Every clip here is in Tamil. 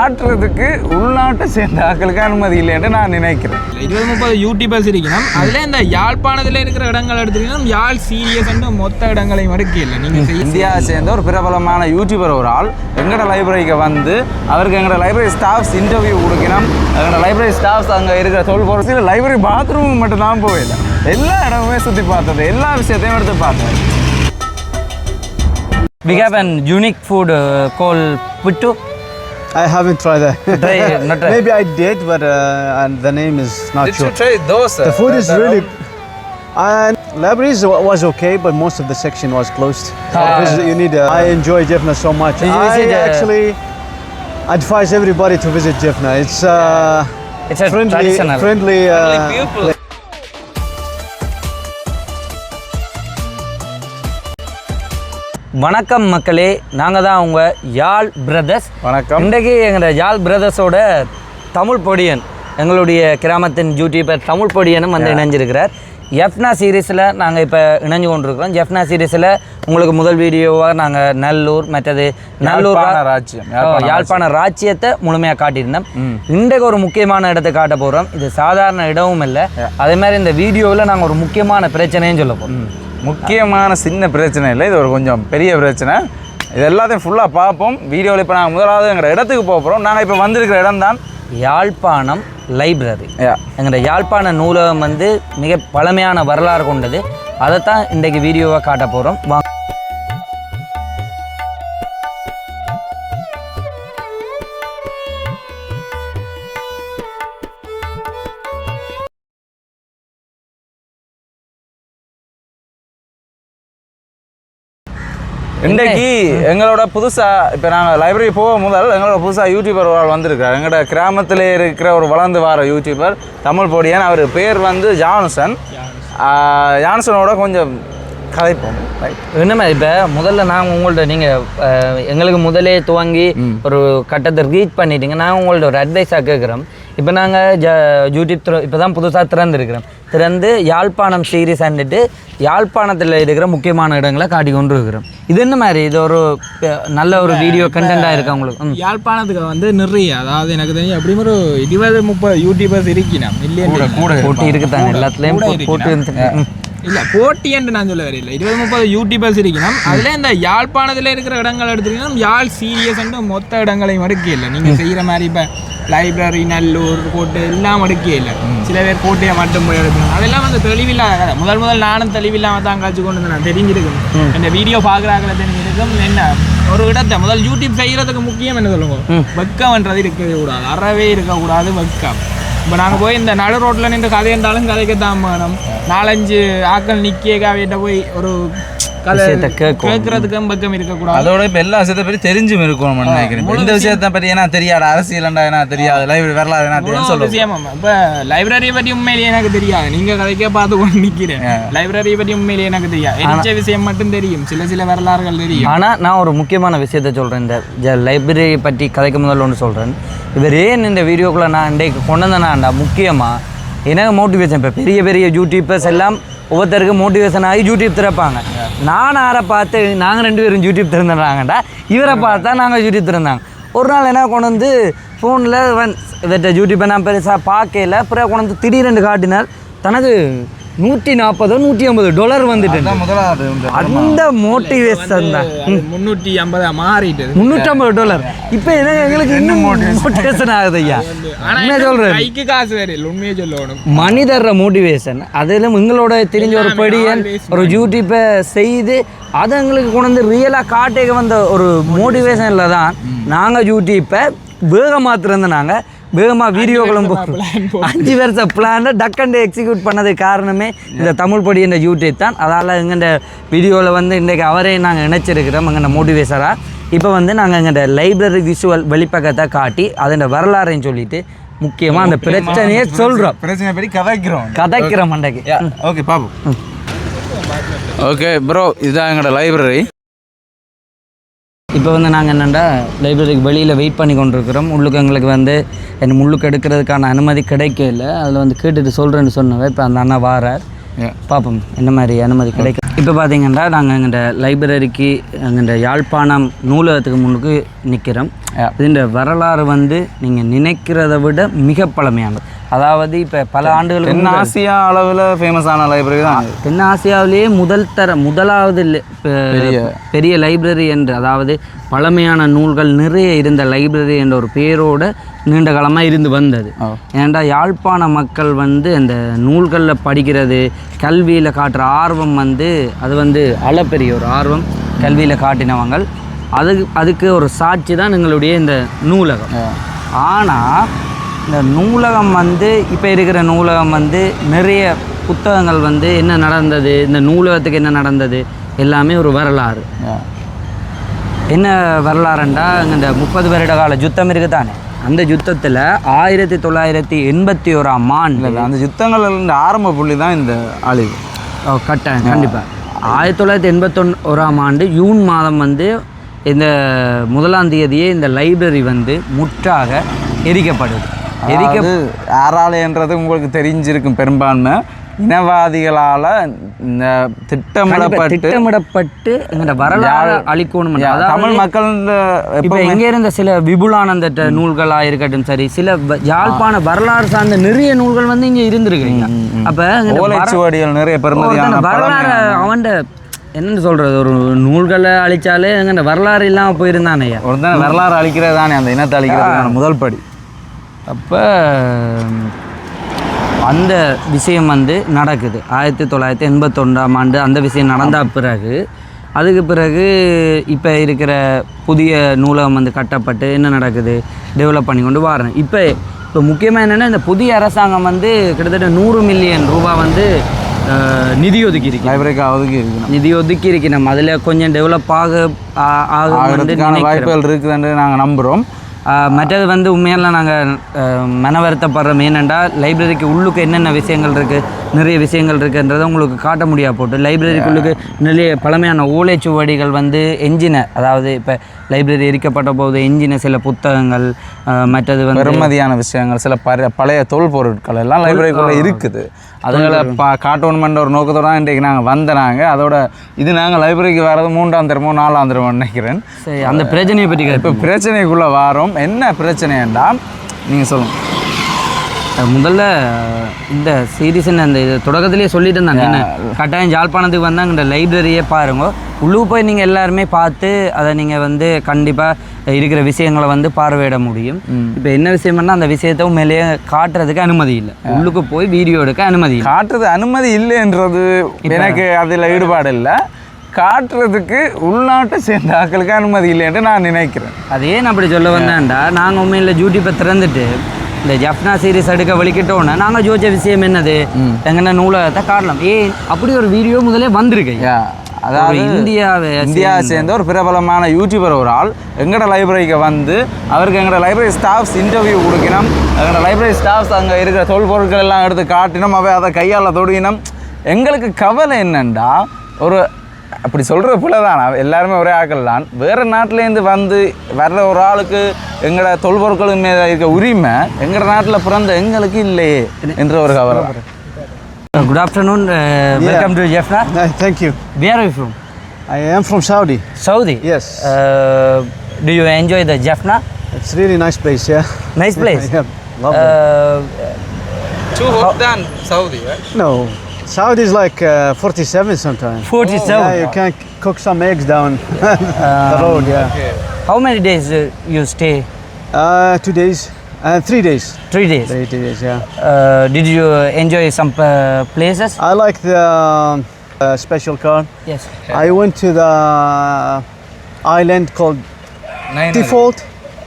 காட்டுறதுக்கு உள்நாட்டை சேர்ந்த ஆட்களுக்கு அனுமதி இல்லைன்னு நான் நினைக்கிறேன். இருபது முப்பது யூடியூபர்ஸ் இருக்கணும். அதுல இந்த யாழ்ப்பாணத்துல இருக்கிற இடங்கள் எடுத்துட்டீங்கன்னா யாழ் சீரியஸ் மொத்த இடங்களையும் எடுக்க இல்லை. நீங்க செய்ய இந்தியாவை சேர்ந்த ஒரு பிரபலமான யூடியூபர் ஒரு ஆள் எங்களோட லைப்ரரிக்கு வந்து அவருக்கு எங்களோட லைப்ரரி ஸ்டாஃப்ஸ் இன்டர்வியூ கொடுக்கணும். எங்களோட லைப்ரரி ஸ்டாஃப்ஸ் அங்கே இருக்கிற தொழில் போகிற லைப்ரரி பாத்ரூம் மட்டும் தான் போயில எல்லா இடமுமே சுற்றி பார்த்தது. எல்லா விஷயத்தையும் எடுத்து பார்த்தேன். We have an unique food uh, called puttu. I haven't tried that. Try, not try. Maybe I did, but uh, and the name is not Did sure. you try those? The food is really. And libraries wa- was okay, but most of the section was closed. Ah. visit- you need. Uh, I enjoy Jaffna so much. Did you I visit, uh, actually advise everybody to visit Jaffna. It's uh, It's a friendly, traditional. friendly. Uh, people. வணக்கம் மக்களே நாங்கள் தான் உங்க யாழ் பிரதர்ஸ் வணக்கம். இன்றைக்கு எங்கள் யாழ் பிரதர்ஸோட தமிழ் பொடியன் எங்களுடைய கிராமத்தின் யூடியூபர் தமிழ் பொடியனும் வந்து இணைஞ்சிருக்கிறார். எஃப்னா சீரீஸில் நாங்கள் இப்போ இணைஞ்சு கொண்டிருக்கிறோம். ஜெஃப்னா சீரீஸில் உங்களுக்கு முதல் வீடியோவாக நாங்கள் நல்லூர் மற்றது நல்லூர் ராஜ்யம், யாழ்ப்பாண யாழ்ப்பாண ராஜ்யத்தை முழுமையாக காட்டியிருந்தோம். இன்றைக்கு ஒரு முக்கியமான இடத்தை காட்ட போகிறோம் இது சாதாரண இடமும் இல்லை. அதே மாதிரி இந்த வீடியோவில் நாங்கள் ஒரு முக்கியமான பிரச்சனையும் சொல்ல போகிறோம் முக்கியமான சின்ன பிரச்சனை இல்லை. இது ஒரு கொஞ்சம் பெரிய பிரச்சனை. இது எல்லாத்தையும் ஃபுல்லாக பார்ப்போம். வீடியோவில் இப்போ நாங்கள் முதலாவது எங்களோட இடத்துக்கு போக போகிறோம் நாங்கள் இப்போ வந்திருக்கிற இடம் தான் யாழ்ப்பாணம் லைப்ரரி. எங்களோட யாழ்ப்பாண நூலகம் வந்து மிக பழமையான வரலாறு கொண்டது. அதைத்தான் இன்றைக்கு வீடியோவாக காட்ட போகிறோம் வாங்க. இன்றைக்கு எங்களோட புதுசாக இப்போ நாங்கள் லைப்ரரி போக முதல் எங்களோட புதுசாக யூடியூபர் ஒரு ஆள் வந்திருக்கார். எங்களோட கிராமத்திலே இருக்கிற ஒரு வளர்ந்து வர யூடியூபர் தமிழ் பொடியன். அவர் பேர் வந்து ஜான்சன் ஜான்சனோட கொஞ்சம் கதைப்போம். ரைட் என்னமா இப்போ முதல்ல நாங்கள் உங்கள்ட்ட நீங்கள் எங்களுக்கு முதலே துவங்கி ஒரு கட்டத்தை ரீச் பண்ணிட்டீங்க. நாங்கள் உங்கள்ட்ட ஒரு அட்வைஸாக கேட்குறோம் இப்போ நாங்கள் ஜ யூடியூப் இப்போ தான் புதுசாக திறந்துருக்கிறோம். திறந்து யாழ்ப்பாணம் சீரீஸ் அண்டுட்டு யாழ்ப்பாணத்தில் இருக்கிற முக்கியமான இடங்களை காட்டி கொண்டு இருக்கிறோம் இது என்ன மாதிரி? இது ஒரு நல்ல ஒரு வீடியோ கண்டென்ட்டாக இருக்கா உங்களுக்கு. யாழ்ப்பாணத்துக்கு வந்து நிறைய அதாவது எனக்கு தெரிஞ்சு எப்படியும் ஒரு இருபது முப்பது யூடியூபர்ஸ் இருக்கணும் மில்லியன் கூட போட்டி இருக்குதாங்க எல்லாத்துலேயும் போட்டி. இல்ல போட்டி என்று நான் சொல்ல வரையில இருபது முப்பது யூடியூபர்ஸ் இருக்கணும் அதுல இந்த யாழ்ப்பாணத்துல இருக்கிற இடங்கள் எடுத்துட்டீங்கன்னா யாழ் சீரியஸ் மொத்த இடங்களையும் எடுக்க இல்லை. நீங்க செய்யற மாதிரி இப்ப லைப்ரரி நல்லூர் கோட்டை எல்லாம் எடுக்க இல்லை. சில பேர் கோட்டையை மட்டும் போய் எடுக்கணும். அதெல்லாம் வந்து தெளிவில்லாத கதை முதல் முதல் நானும் தெளிவில்லாம தான் காய்ச்சி கொண்டு வந்து நான் தெரிஞ்சிருக்கணும். இந்த வீடியோ பாக்குறாங்கள தெரிஞ்சிருக்கும். என்ன ஒரு இடத்தை முதல் யூடியூப் செய்யறதுக்கு முக்கியம் என்ன சொல்லுங்க? வெக்கம்ன்றது இருக்கவே கூடாது. அறவே இருக்கக்கூடாது வெக்கம். இப்போ நாங்கள் போய் இந்த நடு ரோட்டில் நின்று கதை என்றாலும் கதைக்கு தான் வேணும் நாலஞ்சு ஆக்கள் நிற்க கவிட்ட போய் ஒரு. கேட்கறதுக்கும் பக்கம் இருக்கக்கூடாது. அதோட இப்போ எல்லா விஷயத்தை பற்றி தெரிஞ்சும் இருக்கணும் நினைக்கிறேன். இந்த விஷயத்தை பற்றி என்ன தெரியாது. அரசியல்ண்டா என்ன தெரியாது. லைப்ரரி வரலாறு என்ன தெரியும் சொல்லுவோம் விஷயம் இப்போ லைப்ரரி பற்றி உண்மையிலேயே எனக்கு தெரியாது. நீங்க கதைக்கே பார்த்து கொண்டு நிற்கிறேன் லைப்ரரி பற்றி உண்மையிலேயே எனக்கு தெரியாது. எரிச்ச விஷயம் மட்டும் தெரியும். சில சில வரலாறுகள் தெரியும். ஆனால் நான் ஒரு முக்கியமான விஷயத்த சொல்கிறேன் இந்த ஜ லைப்ரரி பற்றி கதைக்கு முதல்ல ஒன்று சொல்கிறேன் இவர் ஏன் இந்த வீடியோக்குள்ளே நான் இன்றைக்கு கொண்டு வந்தேனாண்டா முக்கியமாக எனக்கு மோட்டிவேஷன் இப்போ பெரிய பெரிய யூடியூபர்ஸ் எல்லாம் ஒவ்வொருத்தருக்கு மோட்டிவேஷன் ஆகி யூடியூப் திறப்பாங்க. நான் யாரை பார்த்து நாங்கள் ரெண்டு பேரும் யூடியூப் திறந்துடுறாங்கடா. இவரை பார்த்தா நாங்கள் யூடியூப் திறந்தாங்க. ஒரு நாள் என்ன கொண்டு வந்து ஃபோனில் வன் யூடியூப்பை நான் பெருசாக பார்க்கல. பிறகு கொண்டு வந்து திடீரென்று காட்டினார் தனக்கு நூற்றி நாற்பதோ நூற்றி ஐம்பது டாலர் வந்துட்டு முதலாவது அந்த மோட்டிவேஷன் தான். முன்னூற்றி ஐம்பதா மாறிட்டது. முந்நூற்றம்பது டாலர் இப்போ எனக்கு எங்களுக்கு இன்னும் மோட்டிவேஷன் ஆகுது ஐயா. உண்மையா என்ன சொல்கிறேன் கைக்கு காசு வேற இல்லை உண்மையை சொல்லணும். மனிதர மோட்டிவேஷன் அதில் உங்களோட தெரிஞ்ச ஒரு படியன் ஒரு யூடியூப்பை செய்து அதை எங்களுக்கு கொண்டு வந்து ரியலாக காட்டேக்க வந்த ஒரு மோட்டிவேஷனில் தான் நாங்கள் யூடியூப்பை வேகமாக திறந்து நாங்கள் வேகமாக வீடியோக்களும் அஞ்சு வருஷம் பிளானை டக்கண்டு எக்ஸிக்யூட் பண்ணது காரணமே இந்த தமிழ் படி என்ற யூடியூப் தான். அதால் எங்கள்ட வீடியோவில் வந்து இன்றைக்கு அவரே நாங்கள் இணைச்சிருக்கிறோம் எங்கள்ட மோட்டிவேஷராக இப்போ வந்து நாங்கள் எங்கள்ட லைப்ரரி விஷுவல் வெளிப்பக்கத்தை காட்டி அதோட வரலாறையும் சொல்லிட்டு முக்கியமாக அந்த பிரச்சனையே சொல்கிறோம் பிரச்சனை பற்றி கதைக்கிறோம். கதைக்கிற மண்டைக்கு ஓகே பாப்போம் ஓகே ப்ரோ இதுதான் எங்களோட லைப்ரரி இப்போ வந்து நாங்கள் என்னென்னா லைப்ரரிக்கு வெளியில் வெயிட் பண்ணி கொண்டிருக்கிறோம். உள்ளுக்கு எங்களுக்கு வந்து என் முள்ளுக்கு எடுக்கிறதுக்கான அனுமதி கிடைக்கல. அதில் வந்து கேட்டுட்டு சொல்கிறேன்னு சொன்னவ இப்போ அந்த அண்ணா வாரார். பார்ப்போம் என்ன மாதிரி அனுமதி கிடைக்கும் இப்போ பார்த்தீங்கன்னா நாங்கள் எங்கள்கிட்ட லைப்ரரிக்கு எங்கள்கிட்ட யாழ்ப்பாணம் நூலகத்துக்கு முன்னுக்கு நிற்கிறோம் இதுன்ற வரலாறு வந்து நீங்கள் நினைக்கிறத விட மிக பழமையானது. அதாவது இப்போ பல ஆண்டுகளுக்கு தென் ஆசியா அளவில் ஃபேமஸான லைப்ரரி தான். தென் ஆசியாவிலேயே முதல் தர முதலாவது பெரிய. லைப்ரரி என்று அதாவது பழமையான நூல்கள் நிறைய இருந்த லைப்ரரி என்ற ஒரு பேரோட நீண்ட காலமாக இருந்து வந்தது. ஏன்டா யாழ்ப்பாண மக்கள் வந்து இந்த நூல்களில் படிக்கிறது கல்வியில் காட்டுற ஆர்வம் வந்து அது வந்து அளப்பெரிய ஒரு ஆர்வம் கல்வியில் காட்டினவங்க அதுக்கு அதுக்கு ஒரு சாட்சி தான் எங்களுடைய இந்த நூலகம். ஆனால் இந்த நூலகம் வந்து இப்போ இருக்கிற நூலகம் வந்து நிறைய புத்தகங்கள் வந்து என்ன நடந்தது இந்த நூலகத்துக்கு என்ன நடந்தது எல்லாமே ஒரு வரலாறு. என்ன வரலாறுண்டா? இந்த முப்பது வருட கால யுத்தம் இருக்குது தானே அந்த யுத்தத்தில் ஆயிரத்தி தொள்ளாயிரத்தி எண்பத்தி ஓராம் ஆண்டு அந்த யுத்தங்கள் ஆரம்ப புள்ளி தான் இந்த அழிவு. ஓ, கட்டாயம் கண்டிப்பாக ஆயிரத்தி தொள்ளாயிரத்தி எண்பத்தொன் ஓராம் ஆண்டு ஜூன் மாதம் வந்து இந்த முதலாம் தேதியே இந்த லைப்ரரி வந்து முற்றாக எரிக்கப்படுது. எரிக்க யாராலேன்றது உங்களுக்கு தெரிஞ்சிருக்கும் பெரும்பான்மை. இனவாதிகளால் இந்த திட்டமிடப்பட்டு திட்டமிடப்பட்டு இந்த வரலாறு அழிக்கணும் தமிழ் மக்கள் இப்போ இங்கே இருந்த சில விபுலானந்த நூல்களாக இருக்கட்டும் சரி சில யாழ்ப்பாண வரலாறு சார்ந்த நிறைய நூல்கள் வந்து இங்கே இருந்திருக்குங்க. அப்போ ஓலைச்சுவடிகள் நிறைய பெருமதியான வரலாறு அவன்ட என்னன்னு சொல்றது? ஒரு நூல்களை அழிச்சாலே எங்க வரலாறு இல்லாமல் போயிருந்தானே. ஒருத்தன் வரலாறு அழிக்கிறது தானே அந்த இனத்தை அழிக்கிறதுக்கான முதல் படி. அப்போ அந்த விஷயம் வந்து நடக்குது. ஆயிரத்தி தொள்ளாயிரத்தி எண்பத்தொன்றாம் ஆண்டு அந்த விஷயம் நடந்த பிறகு அதுக்கு பிறகு இப்போ இருக்கிற புதிய நூலகம் வந்து கட்டப்பட்டு என்ன நடக்குது? டெவலப் பண்ணி கொண்டு வரேன் இப்போ இப்போ முக்கியமாக என்னென்னா இந்த புதிய அரசாங்கம் வந்து கிட்டத்தட்ட நூறு மில்லியன் ரூபாய் வந்து நிதி ஒதுக்கி இருக்கு லைப்ரரிக்கு ஒதுக்கி இருக்கணும் நிதி ஒதுக்கி இருக்கு நம்ம அதில் கொஞ்சம் டெவலப் ஆக ஆ- ஆகும் வந்து ஆகிறதுக்கான நினைக்கிறோம். வாய்ப்புகள் இருக்குதுன்னு நாங்கள் நம்புகிறோம் மற்றது வந்து உண்மையெல்லாம் நாங்கள் மன வருத்தப்படுறோம் ஏனெண்டா லைப்ரரிக்கு உள்ளுக்கு என்னென்ன விஷயங்கள் இருக்குது நிறைய விஷயங்கள் இருக்குன்றதை உங்களுக்கு காட்ட முடியாது போட்டு லைப்ரரிக்குள்ளுக்கு நிறைய பழமையான ஓலைச்சுவடிகள் வந்து எஞ்சின அதாவது இப்போ லைப்ரரி எரிக்கப்பட்ட போது எஞ்சின சில புத்தகங்கள் மற்றது வந்து பெருமதியான விஷயங்கள் சில பழைய பழைய தொல் பொருட்கள் எல்லாம் லைப்ரரிக்குள்ளே இருக்குது. அதுகளை பா காட்டணுமென்ற ஒரு நோக்கத்தோட தான் இன்றைக்கு நாங்கள் வந்தனாங்க. அதோட இது நாங்கள் லைப்ரரிக்கு வர்றது மூன்றாம் தரமோ நாலாம் தரமோ நினைக்கிறேன். சரி அந்த பிரச்சனையை பற்றி இப்போ பிரச்சனைக்குள்ளே வாரோம். என்ன பிரச்சனைண்டா நீங்கள் சொல்லுங்கள் முதல்ல இந்த சீரீஸ்ன்னு அந்த இது தொடக்கத்திலேயே சொல்லிட்டு இருந்தாங்க என்ன கட்டாயம் ஜாழ்ப்பாணத்துக்கு வந்தால் இந்த லைப்ரரியே பாருங்க. உள்ளுக்கு போய் நீங்கள் எல்லாருமே பார்த்து அதை நீங்கள் வந்து கண்டிப்பாக இருக்கிற விஷயங்களை வந்து பார்வையிட முடியும். இப்போ என்ன விஷயம்னா அந்த விஷயத்தை உண்மையிலேயே காட்டுறதுக்கு அனுமதி இல்லை. உள்ளுக்கு போய் வீடியோ எடுக்க அனுமதி காட்டுறது அனுமதி இல்லைன்றது எனக்கு அதில் ஈடுபாடு இல்லை. காட்டுறதுக்கு உள்நாட்டை சேர்ந்த ஆட்களுக்கு அனுமதி இல்லைன்ட்டு நான் நினைக்கிறேன். அது ஏன் அப்படி சொல்ல வந்தேன்டா. நாங்கள் உண்மையில் யூடியூப்பை திறந்துட்டு இந்த ஜப்னா சீரிஸ் எடுக்க வலிக்கிட்டோன்னே நாங்கள் ஜோதிச்ச விஷயம் என்னது? எங்கன்னா நூலகத்தை காட்டலாம் ஏன் அப்படி ஒரு வீடியோ முதலே வந்திருக்கு. அதாவது இந்தியாவை இந்தியா சேர்ந்த ஒரு பிரபலமான யூடியூபர் ஒரு ஆள் எங்கட லைப்ரரிக்கு வந்து அவருக்கு எங்களோட லைப்ரரி ஸ்டாஃப்ஸ் இன்டர்வியூ கொடுக்கணும். எங்களோட லைப்ரரி ஸ்டாஃப்ஸ் அங்கே இருக்கிற தொல் பொருட்கள் எல்லாம் எடுத்து காட்டினோம். அவை அதை கையால் தொடுகினோம். எங்களுக்கு கவலை என்னண்டா? ஒரு அப்படி சொல்கிற பிள்ளை தான் எல்லாருமே ஒரே ஆக்கள் தான் வேறு நாட்டிலேருந்து வந்து வர்ற ஒரு ஆளுக்கு எங்களோட தொல்பொருட்கள் மீது இருக்க உரிமை எங்களோட நாட்டில் பிறந்த எங்களுக்கு இல்லையே என்ற ஒரு கவலை. Good afternoon welcome to Jaffna you. Where you from I am from Saudi. Saudi Yes. Do you enjoy the Jaffna It's really nice place, yeah. Nice place yeah, lovely. no, Saudi is like uh, 47 sometimes. 47 Yeah, you can cook some eggs down the road, yeah. How many days uh, you stay? Uh, two days, uh, three days. Three days. Three days, yeah. Uh, did you enjoy some uh, places? I like the um, uh, special car. Yes. I went to the island called Nine Default.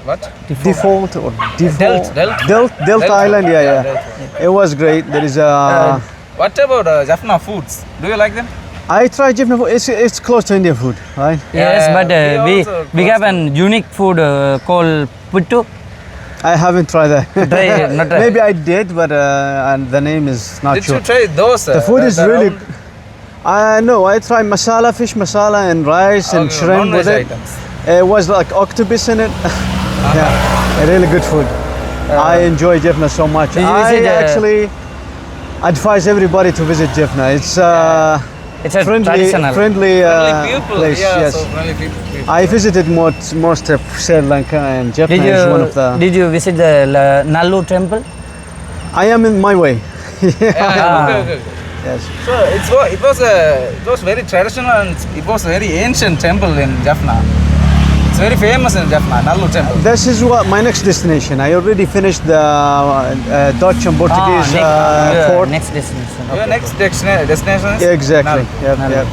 What? Default or default? Delt, Delt, Delt Island, yeah, yeah. It was great. There is a. What about uh, Jaffna foods? Do you like them? I try Jifna food. It's, it's close to Indian food, right? Yes, Yeah, but uh, we we also we have an unique food uh, called puttu. I haven't tried that. Try, not try. Maybe I did, but uh, and the name is not Did sure. you try those? The food is really. I know. I tried masala, fish masala, and rice and shrimp with it. It was like octopus in it. Yeah, really good food. I enjoy Jaffna so much. Did you I visit, uh, actually advise everybody to visit Jaffna. It's uh, It's a friendly, traditional. friendly, uh, people, place. yeah, yes. so friendly people. I visited most most of Sri Lanka and Jaffna Did is one you of the. did you visit the La- Nallur temple? I am in my way. Yeah, okay, okay. yes. So it's wa- it was a it was very traditional and it was a very ancient temple in Jaffna. It's very famous in Jaffna, Nallu temple. This is what my next destination. I already finished the uh, Dutch and Portuguese next, uh, yeah, fort. next destination. Your next destina- destination is Exactly. Nallu. Yep, yep.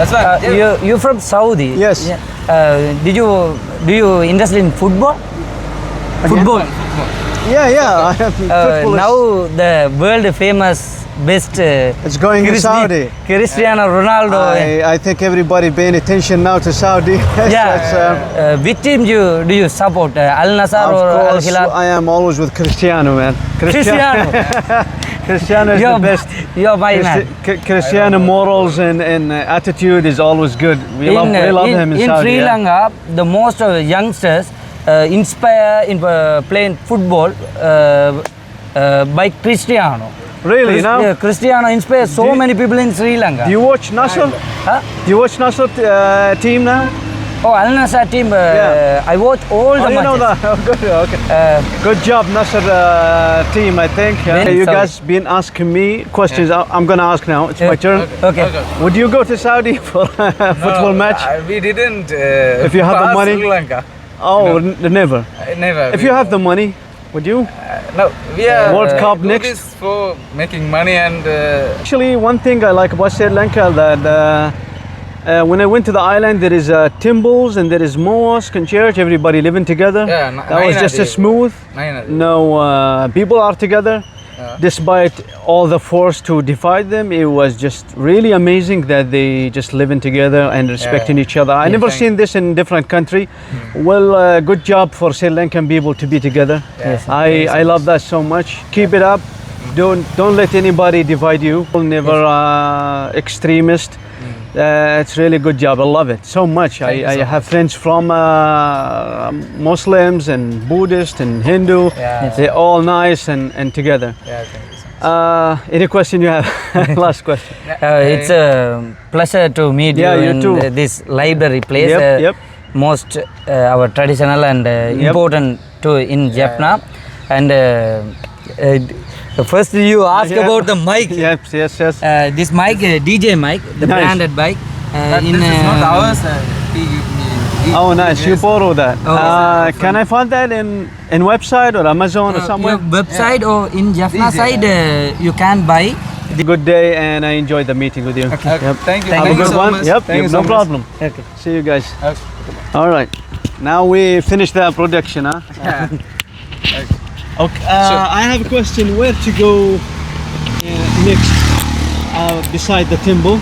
That's why. Uh, yeah. you you from Saudi? Yes. Yeah. Uh, did you do you interested in football? Football. Yeah, yeah. I am Uh, now the world famous best. Uh, it's going in Cristi- Saudi. Cristiano Ronaldo. I, I think everybody paying attention now to Saudi. yeah. That's, uh, uh, which team do you do you support? Uh, Al Nassr or Al Hilal? I am always with Cristiano, man. Cristiano. Cristiano is you're the best. You're my man. Christi- Cr- Cristiano morals and, and uh, attitude is always good. We love, uh, we love in, him in, in Saudi. Sri yeah. Lanka, the most of the youngsters uh, inspire in uh, playing football uh, uh, by Cristiano. Really, Chris- now? yeah, Cristiano inspires so you- many people in Sri Lanka. Do you watch Nasser? Huh? Do you watch Nasser uh, team now? Oh, Al Nassr team. Uh, Yeah. I watch all Oh, the you know that. Oh, good. Okay. Uh, Good job, Nasser uh, team. I think. Very you sorry. guys been asking me questions. I- I'm gonna ask now. It's my turn. okay. Would you go to Saudi for a football No, match? I- we didn't. Uh, If you have the money? Sri Lanka. oh, n- never. Uh, never. If you have the money, would you? Uh, no, we are. World uh, Cup next? This for making money and. Uh, Actually, one thing I like about Sri Lanka that uh, uh, when I went to the island, there is uh, temples and there is mosque and church. Everybody living together. Yeah, that was just a smooth. No uh, people are together. Yeah. Despite all the force to divide them, it was just really amazing that they just living together and respecting each other. I never thank- seen this in different country. Well, uh, good job for Sri Lankan people to be together. Yes. I, I love that so much. Keep it up. Don't don't let anybody divide you. Never uh, extremist. Uh, it's really good job. I love it so much. Thank you I, I so have friends from uh, Muslims and Buddhist and Hindu. Yeah. They're all nice and, and together. Yeah, thank you so. Uh, any question you have? Last question. Uh, it's a pleasure to meet Yeah, you, you in too. uh, this library place. Yep, uh, yep. Most uh, our traditional and uh, important to in Jaffna. And uh, uh, first you ask Yeah. about the mic. Yes, yes, yes. Uh, this mic, uh, DJ mic, the Nice. branded mic. Uh, in, this is not uh, ours. Uh, Oh, nice. You borrow that. Oh. Uh, can I find that in, in website or Amazon or uh, somewhere? your website or in Jaffna DJ, side, uh, you can buy. Good day, and I enjoyed the meeting with you. Okay, Yep. Thank you. Have you a good so one. much. Yep. Thank you yep, so no much. problem. Okay. See you guys. Okay. All right. Now we finish the production, huh? Yeah. Okay. Uh, I have a question. Where to go uh, next? Uh, beside the temple.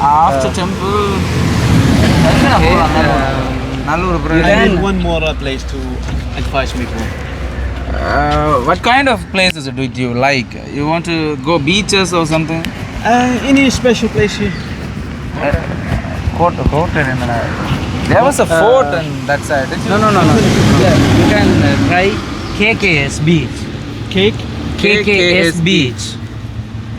After temple. Okay, uh, Nallur I Brunei. need one more uh, place to advise me for. Uh, what kind of places do you like? You want to go beaches or something? Uh, any special place here? Court, court There was a fort on that side. Did you? No, no, no, no. Yeah, you can uh, try KKS Beach. Cake. KKS Beach.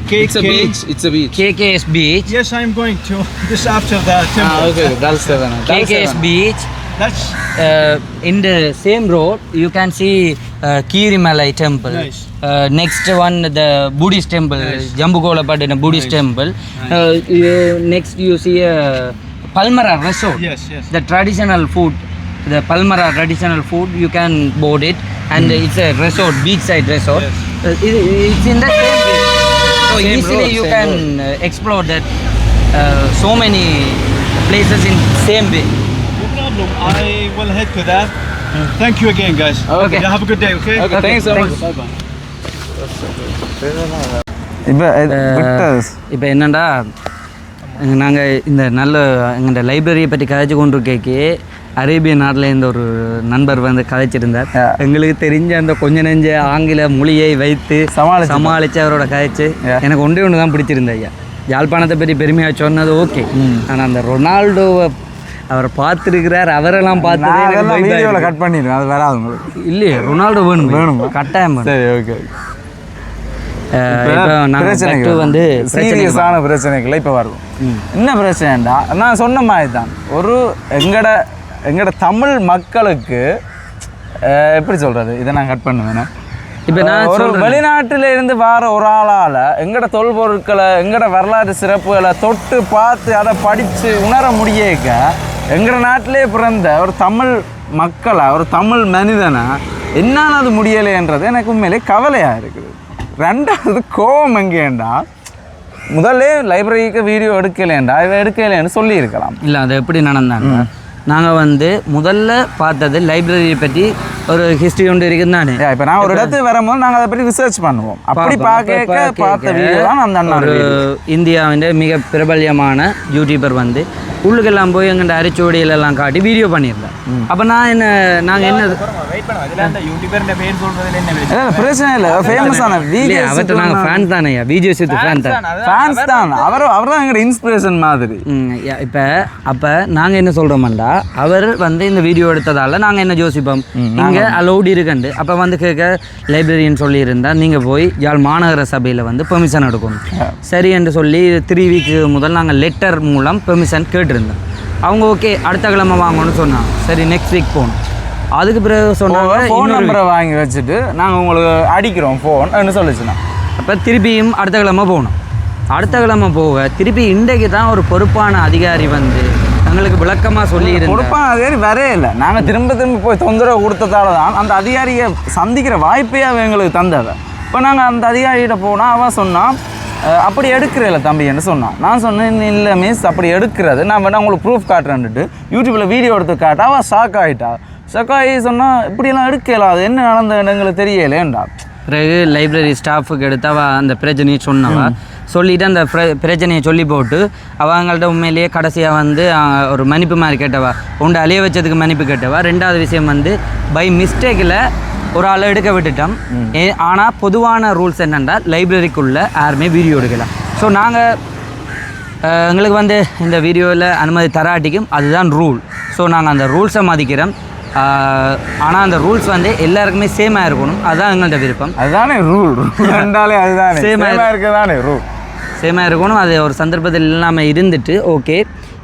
Cake. It's a cake. beach. It's a beach. KKS Beach. Yes, I'm going to. This after the temple. Ah, okay. Dal Seven. Dal KKS Seven. Beach. That's Uh, in the same road, you can see uh, Kirimalai temple. Nice. Uh, next one, the Buddhist temple, Nice. Jambukolapattina Buddhist Nice. temple. Uh, you, next, you see a Palmara resort. yes, yes. The traditional food, the Palmara traditional food, you can board it, and it's a resort, beachside resort. Yes. Uh, it, it's in the same way. So Same easily road, you same can uh, explore that uh, so many places in same way. No problem. I will head to that. Thank you again, guys. Okay. Yeah, have a good day. Okay. Okay, thanks so much. Bye bye. இப்போ இப்போ என்னண்டா நாங்கள் இந்த நல்ல எங்கள்ட லைப்ரரியை பற்றி கதைச்சு கொண்டு கேக்கே அரேபிய நாட்டில் இருந்த ஒரு நண்பர் வந்து கதைச்சிருந்தார். எங்களுக்கு தெரிஞ்ச அந்த கொஞ்ச நெஞ்ச ஆங்கில மொழியை வைத்து சமாளிச்சு. சமாளித்து அவரோட கதைச்சு. எனக்கு ஒன்றே ஒன்று தான் பிடிச்சிருந்தது ஐயா. யாழ்ப்பாணத்தை பற்றி பெருமையாக சொன்னது ஓகே. ஆனால் அந்த ரொனால்டோவை அவர் பார்த்துருக்கிறார் அவரெல்லாம் பார்த்து கட் பண்ணிடுவேன் அது வராது உங்களுக்கு. இல்லையே ரொனால்டோ வேணும். வேணுமா? கட்டாயம். சரி ஓகே to வந்து சீரியஸான பிரச்சனைகளை இப்போ வருவோம் என்ன பிரச்சனைடா? நான் சொன்ன மாதிரி தான் ஒரு எங்கட எங்கட தமிழ் மக்களுக்கு எப்படி சொல்றது? இதை நான் கட் பண்ணுவேன். இப்ப நான் ஒரு வெளிநாட்டில இருந்து வர ஒரு ஆளால எங்கட தொல்பொருட்களை எங்கட வரலாற்று சிறப்புகளை தொட்டு பார்த்து அதை படிச்சு உணர முடியக்க எங்கட நாட்டிலே பிறந்த ஒரு தமிழ் மக்களை ஒரு தமிழ் மனிதனை என்னால் அது முடியலைன்றது எனக்கு உண்மையிலே கவலையா இருக்குது. ரெண்டாவது கோவம் எங்கேண்டா முதல்ல லைப்ரரிக்கு வீடியோ எடுக்கலேண்டா இவ எடுக்கலேன்னு சொல்லியிருக்கலாம். இல்லை அது எப்படி நடந்தாங்க? நாங்கள் வந்து முதல்ல பார்த்தது லைப்ரரியை பற்றி ஒரு ஹிஸ்ட்ரி ஒன்று இருக்குது தானே? இப்ப நான் ஒரு இடத்துக்கு வரும்போது நாங்க அதை பற்றி ரிசர்ச் பண்ணுவோம். அப்படி. பார்க்க பார்த்த வீடியோ தான் அந்த அண்ணா ஒரு இந்தியாவின் மிக பிரபல்யமான யூடியூபர் வந்து உள்ளுக்கெல்லாம் போய் எங்கிட்ட அரிச்சோடியிலெல்லாம் காட்டி வீடியோ பண்ணியிருந்தேன். அப்போ நான் என்ன நாங்கள் என்ன வெயிட் பண்ணுவோம் இதில் அந்த யூடியூபர் பேர் சொல்றதுல என்ன பிரச்சனை? இல்ல, பிரச்சனை இல்லை. ஃபேமஸான இல்லையா வீடியோ அவர்கிட்ட நாங்கள் ஃபேன் தானேயா விஜய் சேத்து ஃபேன் தான்? ஃபேன்ஸ் தான். அவர் அவர் தான் எங்களோட இன்ஸ்பிரேஷன் மாதிரி. இப்போ அப்போ நாங்கள் என்ன சொல்கிறோம்டா அவர் வந்து இந்த வீடியோ எடுத்ததால் நாங்கள் என்ன யோசிப்போம்? இங்கே அலௌட் இருக்குண்டு. அப்போ வந்து கேட்க லைப்ரரின்னு சொல்லியிருந்தா நீங்கள் போய் யாழ் மாநகர சபையில் வந்து பெர்மிஷன் எடுக்கணும். சரி என்று சொல்லி த்ரீ வீக்கு முதல் நாங்கள் லெட்டர் மூலம் பெர்மிஷன் கேட்டிருந்தோம் அவங்க ஓகே அடுத்த கிழமை வாங்கணும்னு சொன்னாங்க. சரி நெக்ஸ்ட் வீக் போகணும். அதுக்கு பிறகு சொன்னாங்க ஃபோன் நம்பரை வாங்கி வச்சுட்டு நாங்க உங்களுக்கு அடிக்கிறோம் ஃபோன் சொல்லிச்சுனா. அப்போ திருப்பியும் அடுத்த கிழமை போகணும். அடுத்த கிழமை போக திருப்பி இன்றைக்கு தான் ஒரு பொறுப்பான அதிகாரி வந்து எங்களுக்கு விளக்கமாக சொல்லியிருந்தார். கொடுப்பான் அதிகாரி வரே இல்லை. நாங்க திரும்ப திரும்ப போய் தொந்தரவு கொடுத்ததால தான் அந்த அதிகாரியை சந்திக்கிற வாய்ப்பே அவ எங்களுக்கு தந்தவ. இப்போ நாங்க அந்த அதிகாரிகிட்ட போனால் அவன் சொன்னான் "அஹ், அப்படி எடுக்கிறதில்ல தம்பின்னு சொன்னான். நான் சொன்னேன் இல்லை மிஸ் அப்படி எடுக்கிறது. நான் வேணா உங்களுக்கு ப்ரூஃப் காட்டுறேன்ட்டு யூடியூப்ல வீடியோ எடுத்து காட்ட அவள் ஷாக் ஆகிட்டா ஷாக் ஆகி சொன்னா இப்படியெல்லாம் எடுக்கலாம் அது என்ன நடந்ததுன்னு எங்களுக்கு தெரியலேண்டா பிறகு லைப்ரரி ஸ்டாஃபுக்கு எடுத்து அவ அந்த பிரச்சனையை சொன்னவா. சொல்லிட்டு அந்த பிர- பிரச்சனையை சொல்லி போட்டு அவங்கள்ட்ட உண்மையிலேயே கடைசியாக வந்து ஒரு மன்னிப்பு மாதிரி கேட்டவா. உண்டு அழிய வச்சதுக்கு மன்னிப்பு கேட்டவா. ரெண்டாவது விஷயம் வந்து பை மிஸ்டேக்கில் ஒரு ஆளை எடுக்க விட்டுட்டோம். ஏ ஆனால் பொதுவான ரூல்ஸ் என்னென்னா லைப்ரரிக்குள்ளே யாருமே வீடியோ எடுக்கலாம் ஸோ நாங்கள் எங்களுக்கு வந்து இந்த வீடியோவில் அனுமதி தராட்டிக்கும் அதுதான் ரூல். ஸோ நாங்கள் அந்த ரூல்ஸை மதிக்கிறோம். ஆனால் அந்த ரூல்ஸ் வந்து எல்லாருக்குமே சேமாக இருக்கணும். அதுதான் எங்கள்கிட்ட விருப்பம். அதுதானே ரூல். ரெண்டாலே அதுதானே. Same ஆ சேமா இருக்கதானே ரூல். சேமாக இருக்கணும். அது ஒரு சந்தர்ப்பத்தில் இல்லாமல் இருந்துட்டு ஓகே.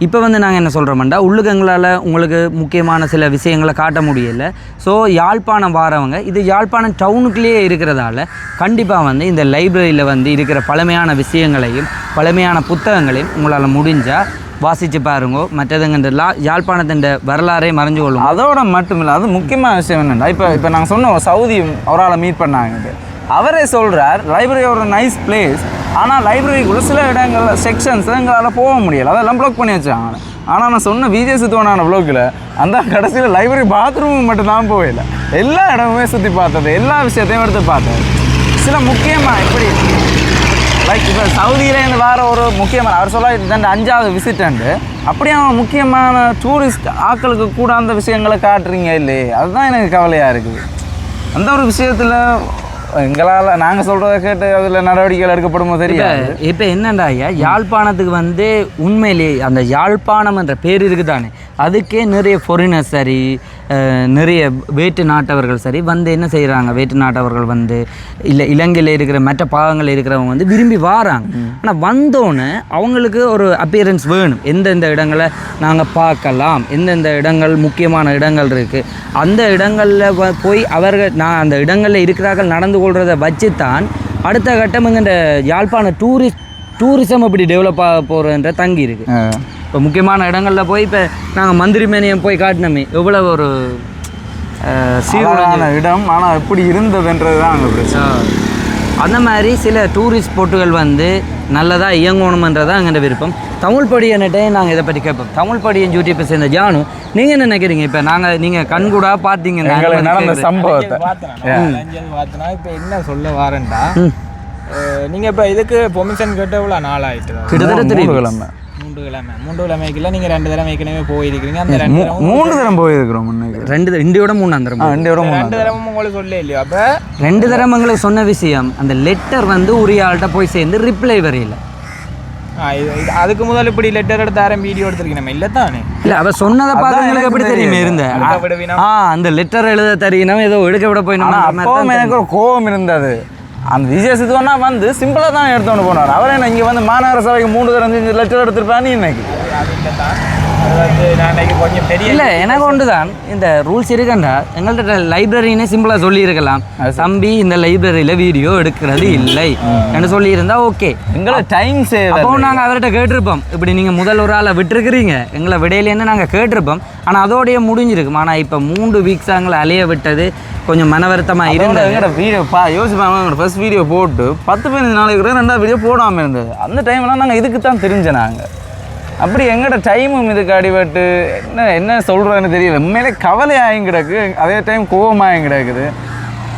இப்போ வந்து நாங்கள் என்ன சொல்கிறோம்டா உள்ளுக்கு எங்களால் உங்களுக்கு முக்கியமான சில விஷயங்களை காட்ட முடியல. ஸோ யாழ்ப்பாணம் வாரவங்க இது யாழ்ப்பாணம் டவுனுக்குள்ளேயே இருக்கிறதால கண்டிப்பாக வந்து இந்த லைப்ரரியில் வந்து இருக்கிற பழமையான விஷயங்களையும் பழமையான புத்தகங்களையும் உங்களால் முடிஞ்சால் வாசித்து பாருங்க. மற்றதுங்க லா யாழ்ப்பாணத்தின் வரலாறே மறைஞ்சு கொள்ளும். அதோட மட்டும் இல்லை அது முக்கியமான விஷயம் என்னென்னா இப்போ இப்போ நாங்கள் சொன்னோம் சவுதி அவரால் மீட் பண்ணாங்க. அவரே சொல்கிறார் லைப்ரரி ஒரு நைஸ் பிளேஸ் ஆனால் லைப்ரரிக்குள்ள சில இடங்களில் செக்ஷன்ஸ் எங்களால் போக முடியல. அதெல்லாம் ப்ளாக் பண்ணி வச்சாங்க. ஆனால் நான் சொன்ன விஜய் சித்துவனான ப்ளாக்கில் அந்த கடைசியில் லைப்ரரி பாத்ரூம் மட்டும் தான் போகல. எல்லா இடமுமே சுற்றி பார்த்தது. எல்லா விஷயத்தையும் எடுத்து பார்த்தது. சில முக்கியமாக எப்படி லைக் இப்போ சவுதியிலேருந்து வேற ஒரு முக்கியமான அவர் சொல்ல இதுதான் அஞ்சாவது விசிட்டண்டு அப்படியே அவன் முக்கியமான டூரிஸ்ட் ஆக்களுக்கு கூட அந்த விஷயங்களை காட்டுறீங்க இல்லையே? அதுதான் எனக்கு கவலையாக இருக்குது. அந்த ஒரு விஷயத்தில் எங்களால் நாங்கள் சொல்கிறத கேட்டு அதில் நடவடிக்கைகள் எடுக்கப்படுமோ தெரியாது. இப்போ என்னடா ஐயா யாழ்ப்பாணத்துக்கு வந்து உண்மையிலேயே அந்த யாழ்ப்பாணம் என்ற பேர் இருக்குதானே? அதுக்கே நிறைய ஃபாரினர்ஸ் சரி நிறைய வேற்று நாட்டவர்கள் சரி வந்து என்ன செய்கிறாங்க வேற்று நாட்டவர்கள் வந்து இல்லை இலங்கையில் இருக்கிற மற்ற பாகங்களில் இருக்கிறவங்க வந்து விரும்பி வாராங்க. ஆனால் வந்தோன்னே அவங்களுக்கு ஒரு அப்பியரன்ஸ் வேணும். எந்தெந்த இடங்களை நாங்கள் பார்க்கலாம். எந்தெந்த இடங்கள் முக்கியமான இடங்கள் இருக்குது அந்த இடங்களில் போய் அவர்கள் நான் அந்த இடங்களில் இருக்கிறார்கள் நடந்து கொள்கிறத வச்சு தான் அடுத்த கட்டம் இந்த யாழ்ப்பாண டூரிஸ்ட் டூரிசம் எப்படி டெவலப் ஆக போகிறன்ற தங்கி இருக்கு. இப்போ முக்கியமான இடங்களில் போய் இப்போ நாங்கள் மந்திரி மேனியம் போய் காட்டினோமே. எவ்வளோ ஒரு சீரான இடம். ஆனால் எப்படி இருந்ததுன்றது தான் அங்கே பிரச்சனை. அந்த மாதிரி சில டூரிஸ்ட் போட்டுகள் வந்து நல்லதாக இயங்கணுமன்றதான் எங்கள்கிட்ட விருப்பம். தமிழ் படியன்ட்டே நாங்கள் இதை பற்றி கேட்போம். தமிழ் படியன் யூடியூப்பை சேர்ந்த ஜானு நீங்கள் என்ன நினைக்கிறீங்க இப்போ? நாங்கள் நீங்கள் கண்கூடா பார்த்தீங்க நடந்த. சம்பவத்தை. பார்த்தனா இப்போ என்ன சொல்ல வாரேன்டா? நீங்க இப்போ இதுக்கு பொமிஷன் கேட்ட எவ்வளோ நாள் ஆயிட்டு கிட்டத்தட்ட தெரியும் கிழமை. மூன்று கிழமை மூன்று கிழமைக்குள்ள நீங்க ரெண்டு தடவை ஏற்கனவே போயிருக்கிறீங்க. அந்த ரெண்டு மூ- தடவை மூணு தரம் போயிருக்கிறோம் முன்னைக்கு. ரெண்டு இண்டியோட மூணு அந்த ரெண்டு விட மூணு ரெண்டு தடவை உங்களுக்கு சொல்ல இல்லையா? அப்போ ரெண்டு தரம் எங்களுக்கு சொன்ன விஷயம் அந்த லெட்டர் வந்து உரிய ஆள்கிட்ட போய் சேர்ந்து ரிப்ளை வரையில. அதுக்கு முதல் இப்படி லெட்டர் எடுத்து ஆரம் வீடியோ எடுத்திருக்கேன் நம்ம இல்லை தானே இல்ல அவ சொன்னதை பார்த்து எங்களுக்கு எப்படி எனக்கு தெரியுமே. இருந்த? விட. ஆ அந்த லெட்டர் எழுத தெரியணும் ஏதோ எடுக்க விட போய் ஆனால் அப்பவும் எனக்கு ஒரு கோபம் இருந்தது. அந்த விஜய் சித்துவனா வந்து சிம்பிளாக தான் எடுத்துகிட்டு போனார். அவர் என்ன இங்கே வந்து மாநகர சபைக்கு மூணு தரம் அஞ்சு லட்சம் எடுத்துருப்பான்னு இன்னைக்கு. இல்லை எனக்கு ஒன்று தான் இந்த ரூல்ஸ் இருக்குண்டா. எங்கள்கிட்ட லைப்ரரின்னு சிம்பிளாக சொல்லியிருக்கலாம். தம்பி இந்த லைப்ரரியில் வீடியோ எடுக்கிறது இல்லை. என்று சொல்லியிருந்தா ஓகே. எங்களை டைம் சேவ் அப்போ நாங்கள் அவர்கிட்ட கேட்டிருப்போம். இப்படி நீங்கள் முதல் ஒரு ஆளை விட்டுருக்கிறீங்க. எங்களை விடையிலேன்னு நாங்கள் கேட்டிருப்போம். ஆனால் அதோடய முடிஞ்சிருக்கும். ஆனால் இப்போ மூன்று வீக்ஸ் எங்களை அலைய விட்டது. கொஞ்சம் மன வருத்தமாக இருந்தது. வீடியோ பா யோசிப்பாங்க ஃபர்ஸ்ட் வீடியோ போட்டு பத்து பதினஞ்சு நாளைக்கு ரெண்டாவது வீடியோ போடாமல் இருந்தது. அந்த டைம்லாம் நாங்கள் இதுக்கு தான் தெரிஞ்ச நாங்கள் அப்படி எங்களோட டைமும் இதுக்கு அடிபட்டு என்ன என்ன சொல்கிறதுன்னு தெரியல. உண்மையிலே கவலையாயும் கிடக்கு. அதே டைம் கோவமாயும் கிடக்குது.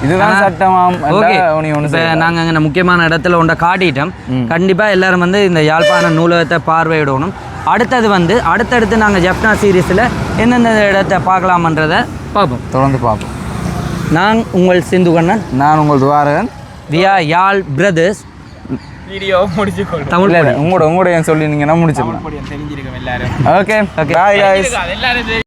இதுதான் சட்டமாம் ஓகே. நாங்கள் அங்கே முக்கியமான இடத்துல ஒன்றை காட்டிட்டோம். கண்டிப்பாக எல்லாரும் வந்து இந்த யாழ்ப்பாண நூலகத்தை பார்வையிடணும். அடுத்தது வந்து அடுத்தடுத்து நாங்கள் ஜப்னா சீரீஸில் எந்தெந்த இடத்தை பார்க்கலாமன்றதை பார்ப்போம். தொடர்ந்து பார்ப்போம். நான் உங்கள் சிந்துகண்ணன் நான் உங்கள் துவாரகன். வியா யாழ் பிரதர்ஸ் வீடியோ முடிச்சு தமிழ் இல்லை இல்லை உங்களோட உங்களோட சொல்லி நீங்கள் முடிச்சிடலாம் தெரிஞ்சிருக்கோம் எல்லாரும். ஓகே பாய் எல்லாரும்